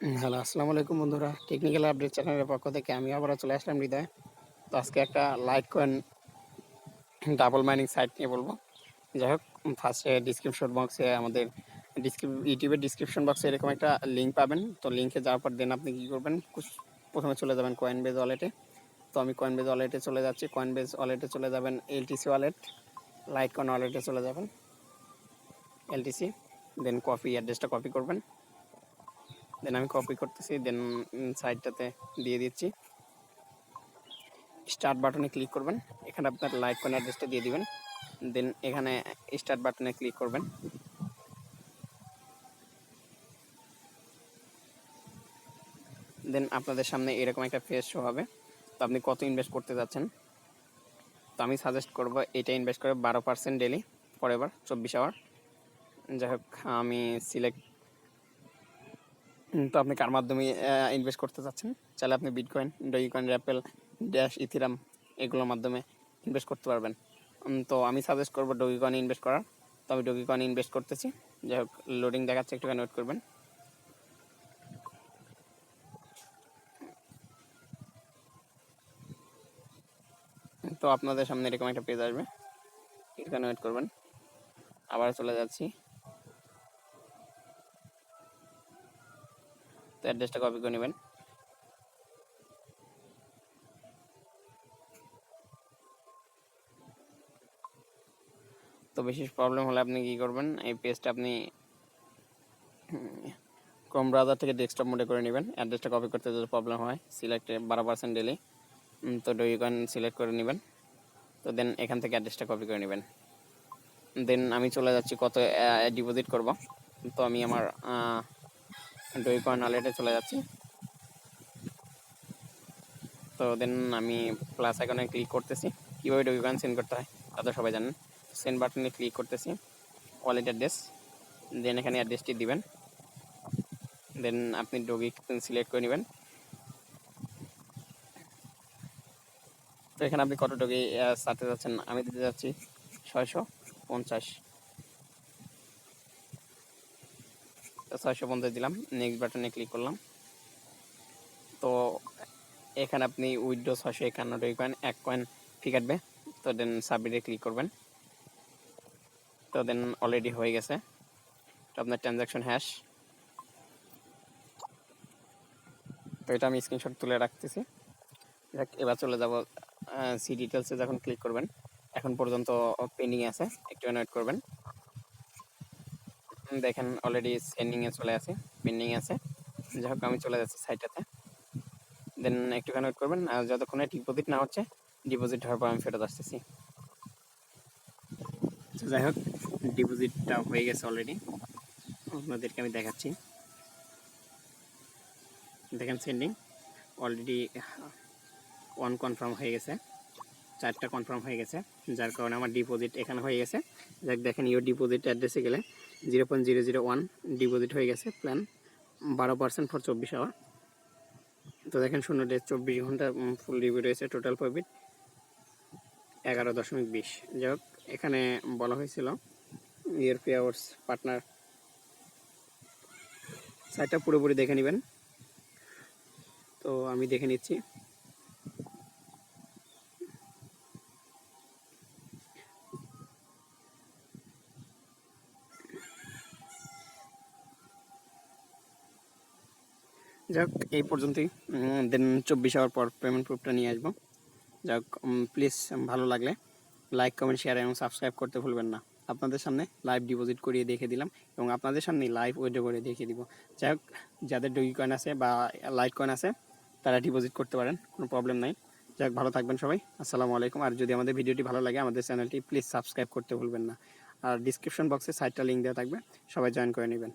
Hello, আসসালামু আলাইকুম বন্ধুরা। টেকনিক্যাল আপডেট চ্যানেলের পক্ষ থেকে আমি আবারও চলে আসলাম হৃদয়। তো আজকে একটা Litecoin double mining site নিয়ে বলব। যাই হোক ফার্স্টে ডিসক্রিপশন বক্সে আমাদের ডিসক্রিপ ইউটিউবের ডিসক্রিপশন বক্সে এরকম একটা লিঙ্ক পাবেন। তো লিঙ্কে যাওয়ার পর দেন আপনি কী করবেন প্রথমে চলে যাবেন কয়েন বেজ ওয়ালেটে তো আমি কয়েন বেজ ওয়ালেটে চলে যাচ্ছি। কয়েন বেজ ওয়ালেটে চলে যাবেন এলটিসি ওয়ালেট লাইট কয়েন ওয়ালেটে চলে যাবেন। এলটিসি দেন কপি অ্যাড্রেসটা কপি করবেন। দেন আমি কপি করতেছি দেন সাইডটাতে দিয়ে দিচ্ছি। স্টার্ট বাটনে ক্লিক করবেন। এখানে আপনার লাইক কোন অ্যাড্রেসটা দিয়ে দিবেন। দেন এখানে স্টার্ট বাটনে ক্লিক করবেন। দেন আপনাদের সামনে এরকম একটা ফেস শো হবে। তো আপনি কত ইনভেস্ট করতে যাচ্ছেন? তো আমি সাজেস্ট করব এটা ইনভেস্ট করে বারো পার্সেন্ট ডেলি ফরএভার চব্বিশ আওয়ার যাই হোক, আমি সিলেক্ট তো আপনি কার মাধ্যমে ইনভেস্ট করতে চাচ্ছেন? চাইলে আপনি Bitcoin Dogecoin Ripple Dash Ethereum এগুলোর মাধ্যমে ইনভেস্ট করতে পারবেন। তো আমি সাজেস্ট করব ডগিকয়েন ইনভেস্ট করার। তো আমি ডগিকয়েন ইনভেস্ট করতেছি। যাই হোক লোডিং দেখাচ্ছে, একটুখানি ওয়েট করবেন। তো আপনাদের সামনে এরকম একটা পেজ আসবে। এখানে ওয়েট করবেন। আবার চলে যাচ্ছি। অ্যাড্রেসটা কপি করে নেবেন। তো বিশেষ প্রবলেম হলে আপনি কি করবেন? এই পেজটা আপনি ক্রোম ব্রাউজার থেকে ডেস্কটপ মোডে করে নেবেন। অ্যাড্রেসটা কপি করতে যদি প্রবলেম হয় সিলেক্টে বারো পার্সেন্ট ডেলি তো ডইকন সিলেক্ট করে নেবেন। তো দেন এখান থেকে অ্যাড্রেসটা কপি করে নেবেন। দেন আমি চলে যাচ্ছি কত ডিপোজিট করব। তো আমি আমার ডইকয়েন ওয়ালেটে চলে যাচ্ছি। তো দেন আমি প্লাস আইকনে ক্লিক করতেছি। কীভাবে ডইকয়েন সেন্ড করতে হয় তা তো সবাই জানেন। সেন্ড বাটনে ক্লিক করতেছি। ওয়ালেট অ্যাড্রেস দেন এখানে অ্যাড্রেসটি দিবেন। দেন আপনি ডগি সিলেক্ট করে নেবেন। তো এখানে আপনি কত ডগি সারতে যাচ্ছেন? আমি দিতে যাচ্ছি ছয়শো পঞ্চাশ তো ছয়শো পঞ্চাশ দিলাম নেক্সট বাটনে ক্লিক করলাম। তো এখানে আপনি উইড্রো ছয়শো একান্ন ডগি কয়েন এক কয়েন ফি কাটবে তো দেন সাবমিটে ক্লিক করবেন। তো দেন অলরেডি হয়ে গেছে। তো আপনার ট্রানজ্যাকশন হ্যাশ তো এটা আমি স্ক্রিনশট তুলে রাখতেছি। যাক, এবার চলে যাব সি ডিটেলসে যখন ক্লিক করবেন এখন পর্যন্ত পেন্ডিং আছে একটু ওয়েট করবেন। দেখেন অলরেডি সেন্ডিংয়ে চলে আছে পেন্ডিং আছে। যাই হোক, আমি চলে যাচ্ছি সাইটটাতে দেন একটুখানি ওয়েট করবেন, আর যতক্ষণে ডিপোজিট না হচ্ছে ডিপোজিট হওয়ার পর আমি ফেরত আসতেছি। যাই হোক ডিপোজিটটা হয়ে গেছে অলরেডি আপনাদেরকে আমি দেখাচ্ছি। দেখেন সেন্ডিং অলরেডি ওয়ান কনফার্ম হয়ে গেছে। চারটা কনফার্ম হয়ে গেছে, যার কারণে আমার ডিপোজিট এখানে হয়ে গেছে। যাক, দেখেন ইউর ডিপোজিট অ্যাড্রেসে গেলে zero point zero zero one deposit হয়ে গেছে প্ল্যান, বারো পার্সেন্ট ফর চব্বিশ আওয়ার। তো দেখেন শূন্য ডেজ চব্বিশ ঘণ্টা ফুল রিভিউ রয়েছে টোটাল প্রফিট এগারো দশমিক বিশ। যাই হোক, এখানে বলা হয়েছিল ইয়ার পে আওয়ার্স পার্টনার সাইটটা পুরোপুরি দেখে নেবেন। তো আমি দেখে নিচ্ছি। যাক, এই পর্যন্তই। দেন চব্বিশ আওয়ার পর পেমেন্ট প্রুফটা নিয়ে আসব। যাক প্লিজ ভালো লাগলে লাইক কমেন্ট শেয়ার এবং সাবস্ক্রাইব করতে ভুলবেন না। আপনাদের সামনে লাইভ ডিপোজিট করিয়ে দেখে দিলাম এবং আপনাদের সামনে লাইভ উইড্রো করে দেখিয়ে দিব। যাই হোক যাদের ডুগি কয়েন আছে বা লাইট কয়েন আছে, তারা ডিপোজিট করতে পারেন, কোনো প্রবলেম নাই। যাক, ভালো থাকবেন সবাই। আসসালামু আলাইকুম। আর যদি আমাদের ভিডিওটি ভালো লাগে, আমাদের চ্যানেলটি প্লিজ সাবস্ক্রাইব করতে ভুলবেন না। আর ডিসক্রিপশন বক্সে সাইটটা লিঙ্ক দেওয়া থাকবে, সবাই জয়েন করে নেবেন।